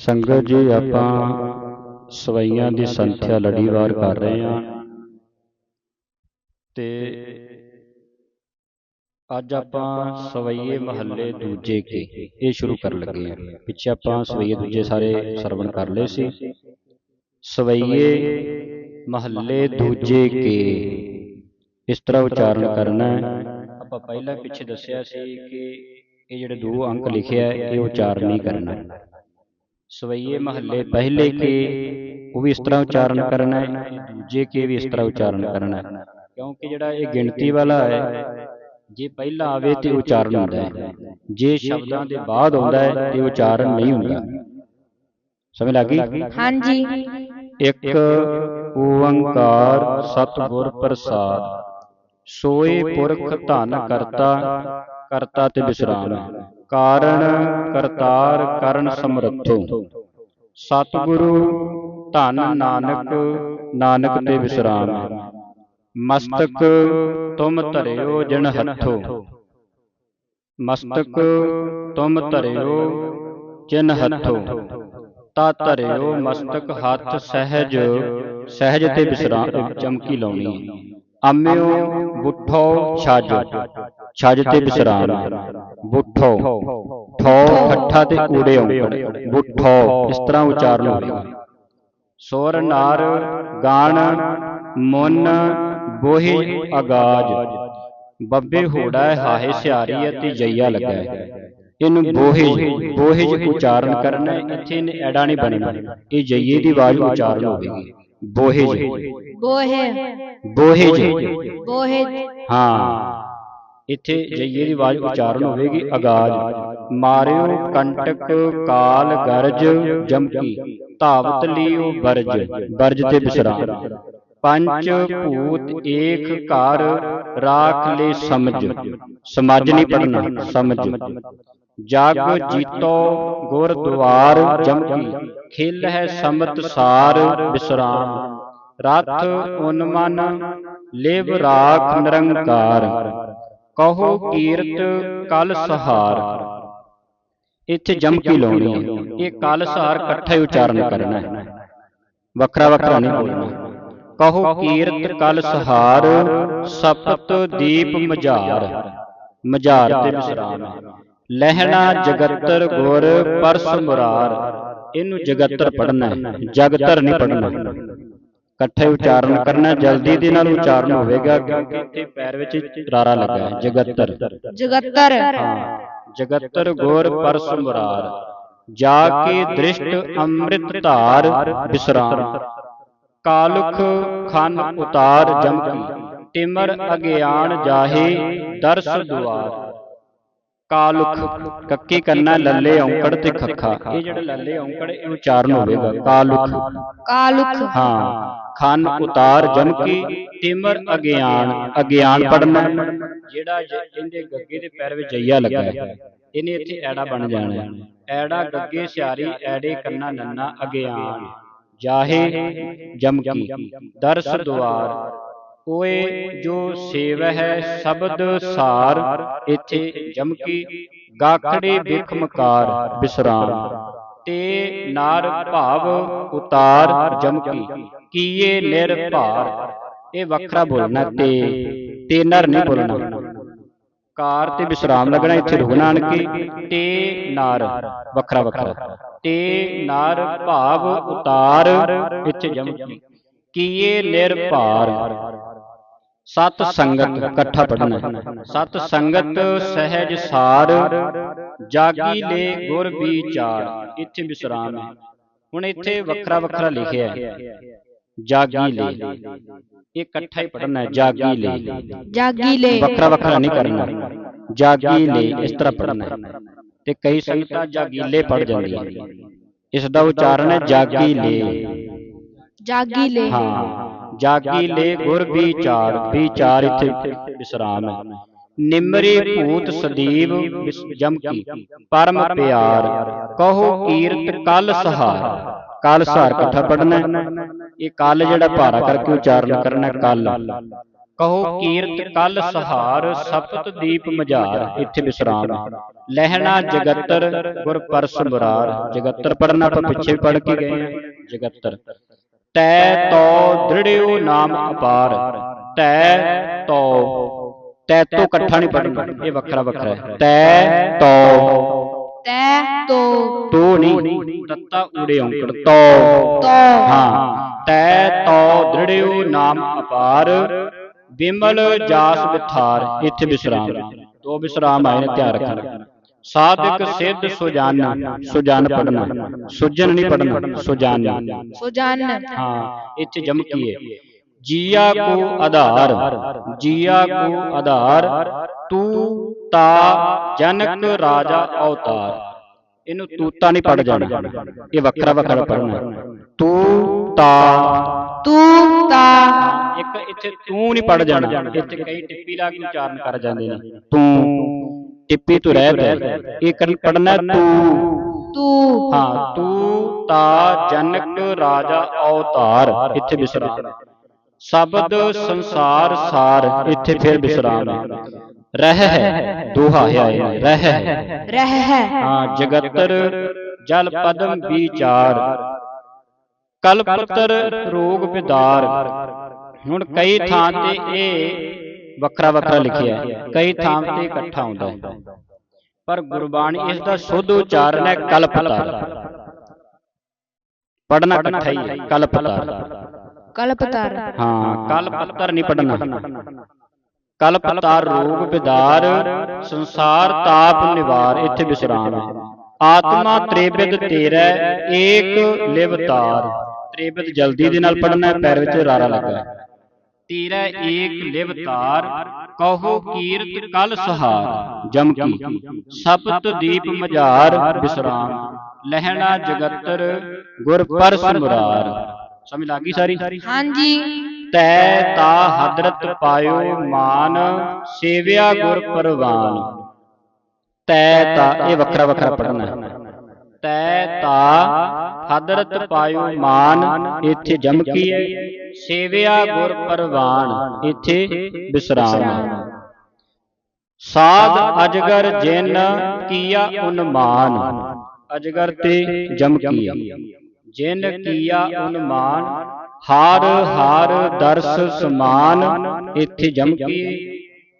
ਸੰਗਤ ਜੀ ਆਪਾਂ ਸਵਈਆਂ ਦੀ ਸੰਖਿਆ ਲੜੀਵਾਰ ਕਰ ਰਹੇ ਹਾਂ। ਤੇ ਅੱਜ ਆਪਾਂ ਸਵਈਏ ਮਹੱਲੇ ਦੂਜੇ ਕੇ। ਇਹ ਸ਼ੁਰੂ ਕਰਨ ਲੱਗੇ ਹਾਂ। ਪਿੱਛੇ ਆਪਾਂ ਸਵਈਏ ਦੂਜੇ ਸਾਰੇ ਸਰਵਣ ਕਰ ਲਏ ਸੀ। ਸਵਈਏ ਮਹੱਲੇ ਦੂਜੇ ਕੇ। ਇਸ ਤਰ੍ਹਾਂ ਉਚਾਰਨ ਕਰਨਾ ਆਪਾਂ ਪਹਿਲਾਂ ਪਿੱਛੇ ਦੱਸਿਆ ਸੀ ਕਿ ਇਹ ਜਿਹੜੇ ਦੋ ਅੰਕ ਲਿਖਿਆ ਇਹ ਉਚਾਰਨ ਨਹੀਂ ਕਰਨਾ ਸਵਈਏ ਮਹੱਲੇ ਪਹਿਲੇ ਕੇ ਉਹ ਵੀ ਇਸ ਤਰ੍ਹਾਂ ਉਚਾਰਨ ਕਰਨਾ ਹੈ ਦੂਜੇ ਕੇ ਵੀ ਇਸ ਤਰ੍ਹਾਂ ਉਚਾਰਨ ਕਰਨਾ ਹੈ। ਕਿਉਂਕਿ ਜਿਹੜਾ ਇਹ ਗਿਣਤੀ ਵਾਲਾ ਹੈ ਜੇ ਪਹਿਲਾਂ ਆਵੇ ਤੇ ਉਚਾਰਨ ਹੁੰਦਾ ਹੈ। ਜੇ ਸ਼ਬਦਾਂ ਦੇ ਬਾਅਦ ਆਉਂਦਾ ਹੈ ਤੇ ਉਚਾਰਨ ਨਹੀਂ ਹੁੰਦਾ। ਸਮਝ ਲੱਗੀ ਹਾਂਜੀ। ਇੱਕ ਓੰਕਾਰ ਸਤਿਗੁਰ ਪ੍ਰਸਾਦ। ਸੋਏ ਪੁਰਖ ਧਨ ਕਰਤਾ ਕਰਤਾ ਤੇ ਵਿਸਰਾਮ। ਕਾਰਣ ਕਰਤਾਰ ਕਰਨ ਸਮਰੱਥੋ। ਸਤਿਗੁਰੂ ਧਨ ਨਾਨਕ ਨਾਨਕ ਤੇ ਵਿਸਰਾਮ। ਮਸਤਕ ਤੁਮ ਧਰਿਓ ਜਨ ਹੱਥੋ। ਮਸਤਕ ਤੁਮ ਧਰਿਓ ਜਿਨ ਹੱਥੋ। ਤਾ ਧਰਿਓ ਮਸਤਕ ਹੱਥ ਸਹਿਜ ਸਹਿਜ ਤੇ ਵਿਸਰਾਮ ਚਮਕੀ ਲਾਉਣੀ। ਹੈ ਬੁੱਠੋ ਛੱਜ। ਛੱਜ ਤੇ ਵਿਸਰਾਮ ਬੁੱਠੋ ਠੋ ਠੱਠਾ ਤੇ ਊੜੇ ਔਂਕੜ ਬੁੱਠੋ ਇਸ ਤਰ੍ਹਾਂ ਉਚਾਰਨ ਹੋਵੇਗਾ ਸੁਰ ਨਾਰ ਗਾਣ ਮੁੰਨ ਬੋਹੀ ਅਗਾਜ ਬੱਬੇ ਹੋੜਾ ਹਾਹੇ ਸਿਆਰੀ ਹੈ ਤੇ ਜਈਆ ਲੱਗਾ ਇਹਨੂੰ ਬੋਹਿਜ ਬੋਹਿਜ ਉਚਾਰਨ ਕਰਨਾ ਇੱਥੇ ਇਹਨੇ ਐੜਾ ਨਹੀਂ ਬਣਨਾ। ਇਹ ਜਈਏ ਦੀ ਆਵਾਜ਼ ਉਚਾਰਨ ਹੋਵੇਗੀ। ਬੋਹਿਜ ਬੋਹੇ ਬੋਹਿਜ ਬੋਹੇ ਹਾਂ। ਇੱਥੇ ਜਈਏ ਦੀ ਆਵਾਜ਼ ਉਚਾਰਨ ਹੋਵੇਗੀ ਅਗਾਜ ਮਾਰਿਓ ਕੰਟਕ ਕਾਲ ਗਰਜ ਜਮਕੀ ਧਾਵਤ ਲਿਓ ਬਰਜ ਬਰਜ ਤੇ ਵਿਸਰਾਮ ਪੰਜ ਭੂਤ ਏਕ ਘਰ ਰਾਖ ਲੈ ਸਮਝ। ਸਮਝ। ਨਹੀਂ ਪੜਨਾ ਸਮਝ। ਜਗ ਜੀਤੋ ਗੁਰ ਦੁਆਰ ਜਮਕੀ ਖਿਲ ਹੈ ਸਮਤ ਸਾਰ ਵਿਸਰਾਮ ਰਥ ਉਨਮਨ ਲਿਵ ਰਾਖ ਨਿਰੰਕਾਰ। ਕਹੋ ਕੀਰਤ ਕਲ ਸਹਾਰ। ਇੱਥੇ ਜਮਕੀ ਲਾਉਣੀ ਹੈ? ਇਹ ਕਲ ਸਹਾਰ ਇਕੱਠਾ ਹੀ ਉਚਾਰਨ ਕਰਨਾ ਹੈ। ਵੱਖਰਾ ਵੱਖਰਾ ਨਹੀਂ ਬੋਲਣਾ। ਕਹੋ ਕੀਰਤ ਕਲ ਸਹਾਰ ਸਪਤ ਦੀਪ ਮਝਾਰ। ਮਝਾਰ। ਤੇ ਵਿਸਰਾਮ। ਲਹਿਣਾ ਜਗਤਰ ਗੁਰ ਪਰਸ ਮੁਰਾਰ। ਇਹਨੂੰ ਜਗਤਰ ਪੜਨਾ ਹੈ। ਜਗਤਰ ਨਹੀਂ ਪੜਨਾ ਇਕੱਠੇ ਉਚਾਰਨ ਕਰਨਾ ਜਲਦੀ ਦੇ ਨਾਲ ਉਚਾਰਨ ਹੋਵੇਗਾ ਕਿਉਂਕਿ ਇੱਥੇ ਪੈਰ ਵਿੱਚ ਰਾਰਾ ਲੱਗਾ ਹੈ ਜਗਤਰ। ਜਗਤਰ। ਹਾਂ ਜਗਤਰ ਗੁਰ ਪਰਸ ਮੁਰਾਰ ਜਾ ਕੇ ਦ੍ਰਿਸ਼ਟ ਅੰਮ੍ਰਿਤ ਧਾਰ ਵਿਸਰਾਮ ਕਾਲੁਖ ਖਨ ਉਤਾਰ ਜਮਕੀ ਤਿਮਰ ਅਗਿਆਨ ਜਾਹੇ ਦਰਸ ਦੁਆਰ। ਕਾਲੁਖ ਕੱਕੀ ਕਰਨਾ ਲੱਲੇ ਔਂਕੜ ਤੇ ਖੱਖਾ। ਇਹ ਜਿਹੜਾ ਲੱਲੇ ਔਂਕੜ ਇਹ ਉਚਾਰਨ ਹੋਵੇਗਾ ਕਾਲੁਖ। ਕਾਲੁਖ। ਹਾਂ। ਖਨ ਉਤਾਰ ਜਮਕੀ ਤਿਮਰ ਅਗਿਆਨ ਅਗਿਆਨ ਪੜਨਾ ਜਿਹੜਾ ਜ- ਇਹਦੇ ਗੱਗੇ ਦੇ ਪੈਰ ਵਿੱਚ ਜਈਆ ਲੱਗਾ ਹੈ। ਇਹਨੇ ਇੱਥੇ ਐੜਾ ਬਣ ਜਾਣਾ ਐੜਾ ਗੱਗੇ ਸਿਆਰੀ ਐੜੇ ਕੰਨਾ ਨੰਨਾ ਅਗਿਆਨ। ਜਾਹੇ ਜਮਕੀ ਦਰਸ ਦੁਆਰ। ਓਏ ਜੋ ਸੇਵ ਹੈ ਸ਼ਬਦ ਸਾਰ ਇੱਥੇ ਜਮਕੀ ਗਾਖੜੇ ਬਿਖਮਕਾਰ ਵਿਸਰਾਮ ਤੇ ਨਾਰ ਭਾਵ ਉਤਾਰ ਜਮਕੀ ਕੀਏ ਨਿਰਭਾਰ। ਇਹ ਵੱਖਰਾ ਬੋਲਣਾ ਤੇ ਤੇ ਨਰ ਨਹੀਂ ਬੋਲਣਾ। ਕਾਰ ਤੇ ਵਿਸਰਾਮ ਲੱਗਣਾ ਇੱਥੇ ਰੁਕਣਾ ਆਣਕੇ ਤੇ ਨਾਰ। ਵੱਖਰਾ ਵੱਖਰਾ। ਤੇ ਨਾਰ ਭਾਵ ਉਤਾਰ ਇੱਥੇ ਜਮਕੀ ਕੀਏ ਨਿਰਭਾਰ। ਸਤ ਸੰਗਤ ਇਕੱਠਾ ਪੜਨਾ ਸਤ ਸੰਗਤ ਸਹਿਜ ਸਾਰ ਜਾਗੀ ਲੈ ਗੁਰ ਵਿਚਾਰ। ਇੱਥੇ ਵਿਸਰਾਮ ਹੈ। ਹੁਣ ਇੱਥੇ ਵੱਖਰਾ ਵੱਖਰਾ ਲਿਖਿਆ ਹੈ। ਜਾਗੀ ਲੈ। ਇਹ ਇਕੱਠਾ ਹੀ ਪੜਨਾ ਹੈ ਜਾਗੀ ਲੈ। ਜਾਗੀ ਲੈ। ਵੱਖਰਾ ਵੱਖਰਾ ਨਹੀਂ ਕਰਨਾ ਜਾਗੀ ਲੈ ਇਸ ਤਰ੍ਹਾਂ ਪੜਨਾ ਹੈ। ਤੇ ਕਈ ਸੰਗਤਾਂ ਜਾਗੀਲੇ ਪੜ ਜਾਂਦੀਆਂ ਇਸ ਦਾ ਉਚਾਰਨ ਹੈ ਜਾਗੀ ਲੈ। ਜਾਗੀ ਲੈ। ਹਾਂ। ਜਾਗੀ ਲੈ ਗੁਰ ਵਿਚਾਰ। ਵਿਚਾਰ। ਇੱਥੇ ਵਿਸਰਾਮ ਹੈ। ਨਿਮਰੇ ਭੂਤ ਸਦੀਵ ਵਿਸ- ਜਮਕੀ ਪਰਮ ਪਿਆਰ। ਕਹੋ ਕੀਰਤ ਕਲ ਸਹਾਰ। ਕਲ ਸਹਾਰ ਇਕੱਠਾ ਪੜਨਾ ਇਹ ਕਲ ਜਿਹੜਾ ਭਾਰਾ ਕਰਕੇ ਉਚਾਰਨ ਕਰਨਾ ਕਲ। ਕਹੋ ਕੀਰਤ ਕਲ ਸਹਾਰ ਸਪਤ ਦੀਪ ਮਝਾਰ। ਇੱਥੇ ਵਿਸਰਾਮ। ਲਹਿਣਾ ਜਗਤਰ ਗੁਰ ਪਰਸ ਮੁਰਾਰ। ਜਗਤਰ ਪੜਨਾ ਆਪਾਂ ਪਿੱਛੇ ਪੜ ਕੇ ਗਏ। ਜਗਤਰ। ਤੈ ਤੋ ਦ੍ਰਿੜਿਓ ਨਾਮ ਅਪਾਰ। ਤੈ ਤੋ ਤੈ ਤੋਂ ਇਕੱਠਾ ਨਹੀਂ ਪੜਨਾ ਇਹ ਵੱਖਰਾ ਵੱਖਰਾ ਹੈ ਤੈ ਤੋ ਤੈ ਤੋ ਤੋ ਨਹੀਂ ਤੱਤਾ ਊੜੇ ਔਂਕੜ ਤੋ ਤੋ ਹਾਂ ਤੈ ਤੋ ਦ੍ਰਿੜਿਓ ਨਾਮ ਅਪਾਰ ਬਿਮਲ ਜਾਸ ਵਿਥਾਰ ਇੱਥੇ ਵਿਸਰਾਮ ਹੈ। ਦੋ ਵਿਸਰਾਮ ਆਏ ਨੇ ਧਿਆਨ ਰੱਖਣਾ ਸਾਧਕ ਸਿੱਧ ਸੁਜਾਨ ਸੁਜਾਨ ਪੜਨਾ ਸੁਜਨ ਨਹੀਂ ਪੜਨਾ ਸੁਜਾਨ ਸੁਜਨ ਹਾਂ ਇੱਥੇ ਜਮਕੀ ਹੈ ਜੀਆ ਕੋ ਆਧਾਰ ਜੀਆ ਕੋ ਆਧਾਰ ਤੂ ਤਾ ਜਨਕ ਰਾਜਾ ਅਵਤਾਰ। ਇਹਨੂੰ ਤੂਤਾ ਨਹੀਂ ਪੜ ਜਾਣਾ। ਇਹ ਵੱਖਰਾ ਵੱਖਰਾ ਪੜਨਾ ਤੂ ਤਾ ਤੂ ਤਾ ਇੱਕ ਇੱਥੇ ਤੂੰ ਨਹੀਂ ਪੜ ਜਾਣਾ। ਇੱਥੇ ਕਈ ਟਿੱਪੀ ਲਾ ਕੇ ਉਚਾਰਨ ਕਰ ਜਾਂਦੇ ਨੇ। ਤੂੰ ਟਿੱਪੀ ਤੋਂ ਰਹਿਤ ਹੈ ਇਹ ਕਰ ਪੜਨਾ ਤੂੰ। ਤੂ ਹਾਂ ਤੂੰ ਤਾ ਜਨਕ ਰਾਜਾ ਅਵਤਾਰ। ਇੱਥੇ ਵਿਸਰਾਮ ਸ਼ਬਦ ਸੰਸਾਰ ਸਾਰ ਇੱਥੇ ਫਿਰ ਵਿਸਰਾਮ ਹੈ ਰਹਿ ਹੈ ਦੋਹਾ ਹੈ। ਰਹਿ ਹੈ। ਰਹਿ ਹੈ। ਹਾਂ ਜਗਤਰ ਜਲ ਪਦਮ ਵਿਚਾਰ। ਕਲਪਤਰ ਰੋਗ ਵਿਦਾਰ ਹੁਣ ਕਈ ਥਾਂ ਤੇ ਇਹ ਵੱਖਰਾ ਵੱਖਰਾ ਲਿਖਿਆ ਹੈ। ਕਈ ਥਾਂ ਤੇ ਇਕੱਠਾ ਆਉਂਦਾ ਹੈ। ਪਰ ਗੁਰਬਾਣੀ ਇਸ ਦਾ ਸ਼ੁੱਧ ਉਚਾਰਨ ਹੈ ਕਲਪਤਾਰ ਪੜਨਾ ਇਕੱਠਾ ਹੀ ਹੈ ਕਲਪਤਾਰ ਕਲਪਤਰ ਹਾਂ ਕਲਪਤਰ ਨਹੀਂ ਪੜਨਾ ਕਲਪਤਾਰ ਰੋਗ ਵਿਦਾਰ ਸੰਸਾਰ ਤਾਪ ਨਿਵਾਰ ਇੱਥੇ ਵਿਸਰਾਮ। ਹੈ ਆਤਮਾ ਤ੍ਰੇਬਿਦ ਤੇਰਾ ਏਕ ਲਿਵਤਾਰ ਤ੍ਰੇਬਿਦ ਜਲਦੀ ਦੇ ਨਾਲ ਪੜਨਾ ਹੈ ਪੈਰ ਵਿੱਚ ਰਾਰਾ ਲੱਗਾ ਤੇਰਾ ਏਕ ਲਿਵਤਾਰ ਕਹੋ ਕੀਰਤ ਕਲ ਸਹਾਰ ਜਮਕੀ ਸਪਤ ਦੀਪ ਮਝਾਰ ਵਿਸਰਾਮ ਲਹਿਣਾ ਜਗਤਰ ਗੁਰ ਪਰਸ ਮੁਰਾਰ। ਸਮਝ ਲੱਗੀ ਸਾਰੀ? ਹਾਂਜੀ। ਤੈ ਤਾ ਹਦਰਤ ਪਾਇਓ ਮਾਨ ਸੇਵਿਆ ਗੁਰ ਪਰਵਾਨ। ਤੈ ਤਾ ਇਹ ਵੱਖਰਾ ਵੱਖਰਾ ਪੜਨਾ ਹੈ। ਤੈ ਤਾ ਹਦਰਤ ਪਾਇਓ ਮਾਨ ਇੱਥੇ ਜਮਕੀ ਹੈ? ਸੇਵਿਆ ਗੁਰ ਪਰਵਾਨ ਇੱਥੇ ਵਿਸਰਾਮ ਹੈ ਸਾਧ ਅਜਗਰ ਜਿਨ ਕੀਆ ਉਨਮਾਨ ਅਜਗਰ ਤੇ ਜਮਕੀ ਹੈ? ਜਿਨ ਕੀਆ ਉਨਮਾਨ ਹਾਰ ਹਾਰ ਦਰਸ ਸਮਾਨ ਇੱਥੇ ਜਮਕੀ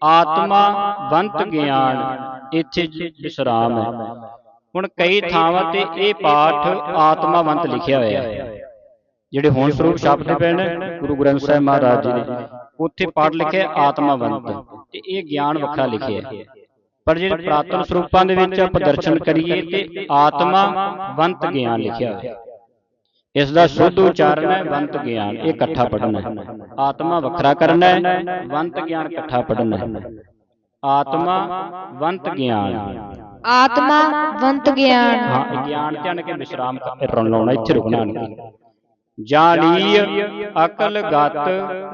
ਆਤਮਾ ਬੰਤ ਗਿਆਨ ਇੱਥੇ ਵਿਸਰਾਮ ਹੈ। ਹੁਣ ਕਈ ਥਾਵਾਂ ਤੇ ਇਹ ਪਾਠ ਆਤਮਾਵੰਤ ਲਿਖਿਆ ਹੋਇਆ ਹੈ। ਜਿਹੜੇ ਹੁਣ ਸਰੂਪ ਛਾਪਦੇ ਪਏ ਨੇ ਗੁਰੂ ਗ੍ਰੰਥ ਸਾਹਿਬ ਮਹਾਰਾਜ ਜੀ ਨੇ। ਉੱਥੇ ਪਾਠ ਲਿਖਿਆ ਆਤਮਾਵੰਤ। ਤੇ ਇਹ ਗਿਆਨ ਵੱਖਰਾ ਲਿਖਿਆ ਹੈ। ਪਰ ਜਿਹੜੇ ਪ੍ਰਾਤਨ ਸਰੂਪਾਂ ਦੇ ਵਿੱਚ ਆਪਾਂ ਦਰਸ਼ਨ ਕਰੀਏ ਤੇ ਆਤਮਾਵੰਤ ਗਿਆਨ ਲਿਖਿਆ ਹੋਇਆ ਹੈ। ਇਸ ਦਾ ਸ਼ੁੱਧ ਉਚਾਰਨ ਹੈ ਵੰਤ ਗਿਆਨ ਇਹ ਇਕੱਠਾ ਪੜਨਾ ਆਤਮਾ ਵੱਖਰਾ ਕਰਨਾ ਹੈ ਵੰਤ ਗਿਆਨ ਇਕੱਠਾ ਪੜਨਾ ਹੈ। ਆਤਮਾ ਵੰਤ ਗਿਆਨ। ਆਤਮਾ ਵੰਤ ਗਿਆਨ। ਹਾਂ ਗਿਆਨ ਧਿਆਨ ਕੇ ਵਿਸ਼ਰਾਮ ਕਰਨ ਲਾਉਣਾ ਇੱਥੇ ਰੁਕਣਾ ਨਹੀਂ। ਜਾਣੀ ਅਕਲ ਗਤ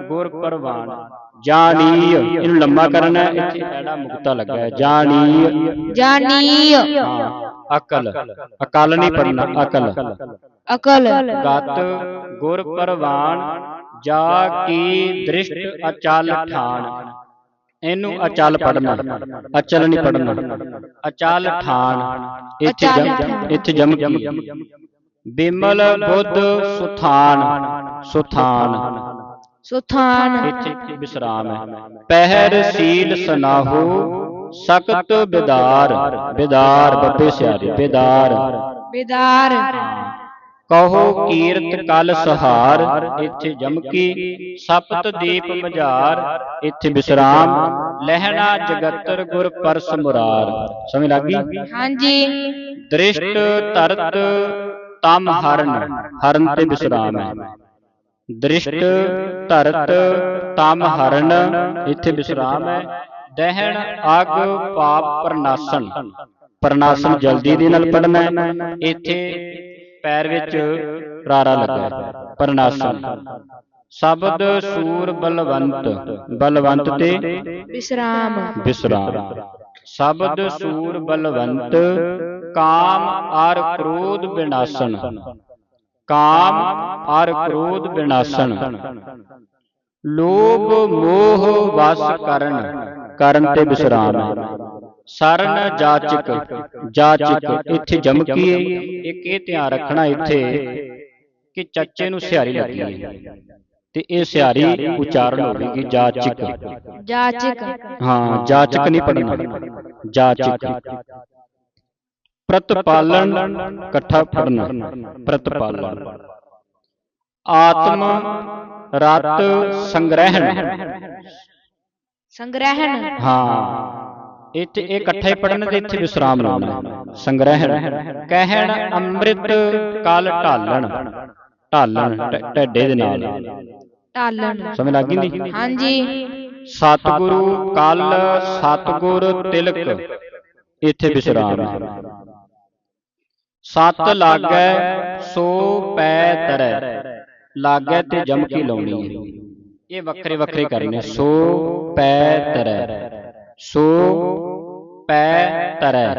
ਗੁਰ ਪਰਵਾਨ। ਜਾਣੀ ਇਹਨੂੰ ਲੰਮਾ ਕਰਨਾ ਇੱਥੇ ਐੜਾ ਮੁਕਤਾ ਲੱਗਾ ਜਾਣੀ ਜਾਣੀ ਅਕਲ। ਅਕਲ। ਨਹੀਂ ਪੜਨਾ ਅਕਲ। ਅਕਲ। ਗਤ ਗੁਰ ਪਰਵਾਨ ਜਾ ਕੀ ਦ੍ਰਿਸ਼ਟ ਅਚਲ ਠਾਨ ਇਹਨੂੰ ਅਚਲ ਪੜਨਾ ਅਚਲ ਨਹੀਂ ਪੜਨਾ ਅਚਲ ਠਾਨ ਇੱਥੇ ਜਮ ਠਾਣ। ਇੱਥੇ ਜਮ ਕੀ? ਬਿਮਲ ਬੁੱਧ ਸੁਥਾਨ ਸੁਥਾਨ। ਸੁਥਾਨ। ਇੱਥੇ ਵਿਸਰਾਮ ਹੈ। ਪਹਿਰ ਸੀਲ ਸਨਾਹੂ ਸਖਤ ਬਿਦਾਰ ਬਿਦਾਰ ਬੱਬੇ ਸਿਆਰੇ ਬਿਦਾਰ। ਬਿਦਾਰ। ਕਹੋ ਕੀਰਤ ਕਲ ਸਹਾਰ ਇੱਥੇ ਜਮਕੀ ਸਪਤ ਦੀਪ ਮਝਾਰ ਇੱਥੇ ਵਿਸਰਾਮ ਲਹਿਣਾ ਜਗਤਰ ਗੁਰ ਪਰਸ ਮੁਰਾਰ। ਸਮਝ ਲੱਗ ਹਾਂਜੀ। ਦ੍ਰਿਸ਼ਟ ਤਰਤ ਤਮ ਹਰਨ ਹਰਨ ਤੇ ਵਿਸਰਾਮ ਹੈ। ਦ੍ਰਿਸ਼ਟ ਧਰਤ ਤਮ ਹਰਨ ਇੱਥੇ ਵਿਸਰਾਮ ਹੈ। ਦਹਿਣ ਅਗ ਪਾਪ ਪ੍ਰਨਾਸ਼ਨ। ਪ੍ਰਨਾਸ਼ਨ ਜਲਦੀ ਦੇ ਨਾਲ ਪੜਨਾ ਹੈ। ਇੱਥੇ ਪੈਰ ਵਿੱਚ ਰਾਰਾ ਲੱਗਾ ਪ੍ਰਨਾਸ਼ਨ। ਸ਼ਬਦ ਸੂਰ ਬਲਵੰਤ। ਬਲਵੰਤ ਤੇ ਵਿਸਰਾਮ। ਵਿਸਰਾਮ। ਸ਼ਬਦ ਸੂਰ ਬਲਵੰਤ ਕਾਮ ਅਰ ਕ੍ਰੋਧ ਵਿਨਾਸ਼ਨ ਕਾਮ ਅਰ ਕ੍ਰੋਧ ਵਿਨਾਸ਼ਨ ਲੋਭ ਮੋਹ ਵਸ ਕਰਨ। ਕਰਨ ਤੇ ਵਿਸਰਾਮ। ਸਰਨ ਜਾਚਕ ਜਾਚਕ ਇੱਥੇ ਜਮਕੀ ਹੈ ਇੱਕ ਇਹ ਧਿਆਨ ਰੱਖਣਾ ਇੱਥੇ ਕਿ ਚੱਚੇ ਨੂੰ ਸਿਹਾਰੀ ਲੱਗੀ ਹੈ। ਤੇ ਇਹ ਸਿਹਾਰੀ ਉਚਾਰਨ ਹੋਵੇਗੀ ਜਾਚਕ। ਜਾਚਕ। ਹਾਂ ਜਾਚਕ ਨਹੀਂ ਪੜਨਾ ਜਾਚਕ। ਪ੍ਰਤਪਾਲਨ ਇਕੱਠਾ ਪੜਨਾ ਪ੍ਰਤਪਾਲਨ ਆਤਮ ਰਤ ਸੰਗ੍ਰਹਿਣ। ਸੰਗ੍ਰਹਿਣ। ਹਾਂ। ਇੱਥੇ ਇਹ ਇਕੱਠੇ ਪੜਨ ਤੇ ਇੱਥੇ ਵਿਸਰਾਮ ਲਾਉਣਾ ਸੰਗ੍ਰਹਿਣ। ਕਹਿਣ ਅੰਮ੍ਰਿਤ ਕਲ ਢਾਲਣ। ਢਾਲਣ ਢੱਡੇ ਦੇ ਨਾਲ। ਢਾਲਣ। ਸਮਝ ਲੱਗ ਗਈ ਨਹੀਂ? ਹਾਂਜੀ। ਸਤਿਗੁਰੂ ਕਲ ਸਤਿਗੁਰ ਤਿਲਕ। ਇੱਥੇ ਵਿਸਰਾਮ ਸਤ ਲਾਗੈ ਸੋ ਪੈ ਤਰੈ। ਲਾਗੈ ਤੇ ਜਮਕੀ ਲਾਉਣੀ? ਹੈ ਇਹ ਵੱਖਰੇ ਵੱਖਰੇ ਕਰਨੇ। ਸੋ ਪੈ ਤਰੈ। ਸੋ ਪੈ ਤਰੈ।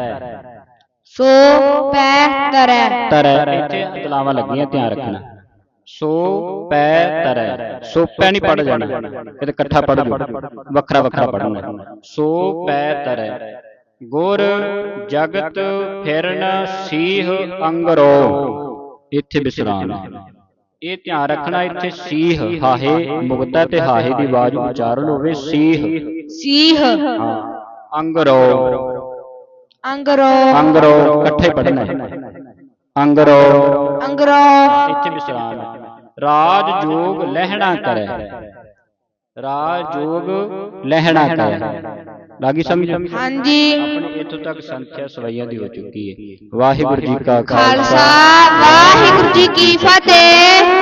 ਸੋ ਪੈ ਤਰੈ। ਤਰੈ। ਇੱਥੇ ਤਲਾਵਾਂ ਲੱਗੀਆਂ ਧਿਆਨ ਰੱਖਣਾ। ਸੋ ਪੈ ਤਰੈ। ਸੋ ਪੈ ਨਹੀਂ ਪੜ ਜਾਣਾ। ਕਿਤੇ ਇਕੱਠਾ ਪੜ ਜੋ ਵੱਖਰਾ ਵੱਖਰਾ ਪੜਨਾ ਸੋ ਪੈ ਤਰੈ। ਗੁਰ ਜਗਤ ਫਿਰਨ ਸੀਹ ਅੰਗਰੋ। ਇੱਥੇ ਵਿਸਰਾਮ। ਹੈ ਇਹ ਧਿਆਨ ਰੱਖਣਾ ਇੱਥੇ ਸੀਹ ਹਾਹੇ ਮੁਕਤਾ ਤੇ ਹਾਹੇ ਦੀ ਆਵਾਜ਼ ਉਚਾਰਨ ਹੋਵੇ ਸੀਹ। ਸੀਹ। ਹਾਂ ਅੰਗਰੋ। ਅੰਗਰੋ। ਅੰਗਰੋ ਇਕੱਠੇ ਪੜਨਾ ਅੰਗਰੋ। ਅੰਗਰੋ। ਇੱਥੇ ਵਿਸਰਾਮ ਹੈ। ਰਾਜ ਜੋਗ ਲਹਿਣਾ ਕਰੈ। ਰਾਜ ਜੋਗ ਲਹਿਣਾ ਕਰੈ। ਲਾਗੀ ਸਮਝ। ਹਾਂਜੀ। ਆਪਣੇ ਇੱਥੋਂ ਤੱਕ ਸੰਖਿਆ ਸਵਈਆਂ ਦੀ ਹੋ ਚੁੱਕੀ ਹੈ। ਵਾਹਿਗੁਰੂ ਜੀ ਕਾ ਖਾਲਸਾ ਵਾਹਿਗੁਰੂ ਜੀ ਕੀ ਫਤਿਹ।